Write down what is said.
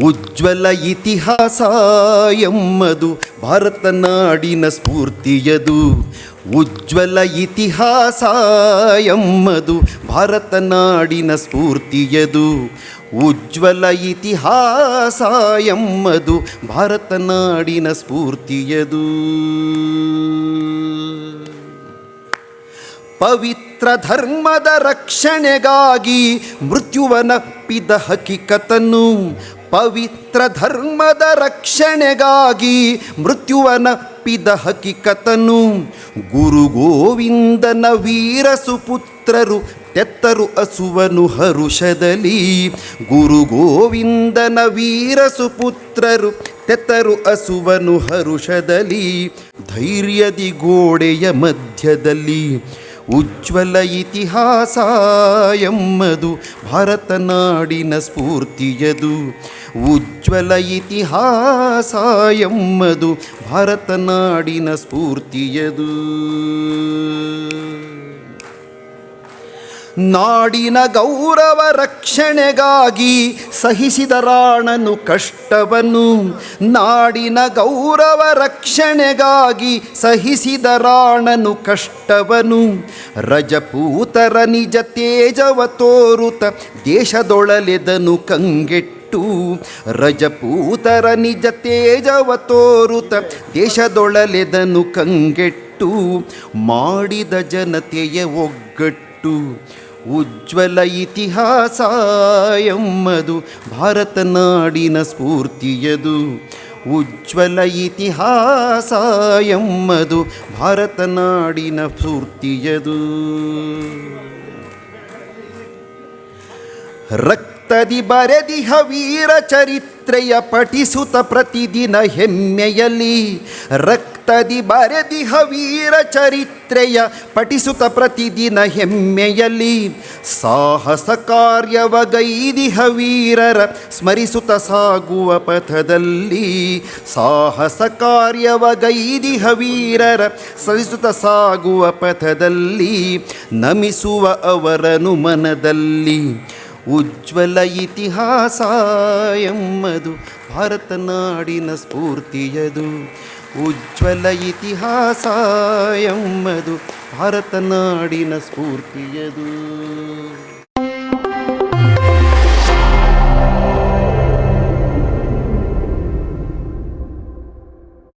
ಉಜ್ವಲ ಇತಿಹಾಸ ಎಮ್ಮದು ಭಾರತ ನಾಡಿನ ಸ್ಫೂರ್ತಿಯದು. ಉಜ್ವಲ ಇತಿಹಾಸ ಎಮ್ಮದು ಭಾರತ ನಾಡಿನ ಸ್ಫೂರ್ತಿಯದು. ಉಜ್ವಲ ಇತಿಹಾಸ ಎಮ್ಮದು ಭಾರತ ನಾಡಿನ ಸ್ಫೂರ್ತಿಯದು. ಪವಿತ್ರ ಧರ್ಮದ ರಕ್ಷಣೆಗಾಗಿ ಮೃತ್ಯುವನಪ್ಪಿದ ಹಕಿಕತನು ಪವಿತ್ರ ಧರ್ಮದ ರಕ್ಷಣೆಗಾಗಿ ಮೃತ್ಯುವನಪ್ಪಿದ ಹಕಿಕತನು. ಗುರು ಗೋವಿಂದನ ವೀರ ಸುಪುತ್ರರು ತೆತ್ತರು ಅಸುವನು ಹರುಷದಲ್ಲಿ. ಗುರು ಗೋವಿಂದನ ವೀರ ಸುಪುತ್ರರು ತೆತ್ತರು ಅಸುವನು ಹರುಷದಲ್ಲಿ. ಧೈರ್ಯದಿ ಗೋಡೆಯ ಮಧ್ಯದಲ್ಲಿ ಉಜ್ವಲ ಇತಿಹಾಸ ಎಮ್ಮದು ಭಾರತ ನಾಡಿನ ಸ್ಫೂರ್ತಿಯದು. ಉಜ್ವಲ ಇತಿಹಾಸ ಎಮ್ಮದು ಭಾರತ ನಾಡಿನ ಸ್ಫೂರ್ತಿಯದು. ನಾಡಿನ ಗೌರವ ರಕ್ಷಣೆಗಾಗಿ ಸಹಿಸಿದ ರಾಣನು ಕಷ್ಟವನ್ನು, ನಾಡಿನ ಗೌರವ ರಕ್ಷಣೆಗಾಗಿ ಸಹಿಸಿದ ರಾಣನು ಕಷ್ಟವನು. ರಜಪೂತರ ನಿಜ ತೇಜವ ತೋರುತ ದೇಶದೊಳಲೆದನು ಕಂಗೆಟ್ಟು. ರಜಪೂತರ ನಿಜ ತೇಜವ ತೋರುತ ದೇಶದೊಳಲೆದನು ಕಂಗೆಟ್ಟು. ಮಾಡಿದ ಜನತೆಯ ಒಗ್ಗಟ್ಟು. ಉಜ್ವಲ ಇತಿಹಾಸ ಎಮ್ಮದು ಭಾರತ ನಾಡಿನ ಸ್ಫೂರ್ತಿಯದು. ಉಜ್ವಲ ಇತಿಹಾಸ ಎಮ್ಮದು ಭಾರತ ನಾಡಿನ ಸ್ಫೂರ್ತಿಯದು. ರಕ್ತದಿ ಬರೆದಿಹ ವೀರ ಚರಿತ್ರೆಯ ಪಠಿಸುತ್ತ ಪ್ರತಿದಿನ ಹೆಮ್ಮೆಯಲ್ಲಿ, ರಕ್ತದಿ ಬರೆದಿಹ ವೀರ ಚರಿತ್ರೆಯ ಪಠಿಸುತ್ತ ಪ್ರತಿದಿನ ಹೆಮ್ಮೆಯಲ್ಲಿ ಸಾಹಸ ಕಾರ್ಯವ ಗೈದಿಹ ವೀರರ ಸ್ಮರಿಸುತ್ತ ಸಾಗುವ ಪಥದಲ್ಲಿ ಸಾಹಸ ಕಾರ್ಯವ ಗೈದಿಹ ವೀರರ ಸ್ಮರಿಸುತ್ತ ಸಾಗುವ ಪಥದಲ್ಲಿ ನಮಿಸುವ ಅವರನು ಮನದಲ್ಲಿ ಉಜ್ವಲ ಇತಿಹಾಸ ಎಮ್ಮದು ಭಾರತ ನಾಡಿನ ಸ್ಫೂರ್ತಿಯದು. ಉಜ್ವಲ ಇತಿಹಾಸ ಎಮ್ಮದು ಭಾರತ ನಾಡಿನ ಸ್ಫೂರ್ತಿಯದು.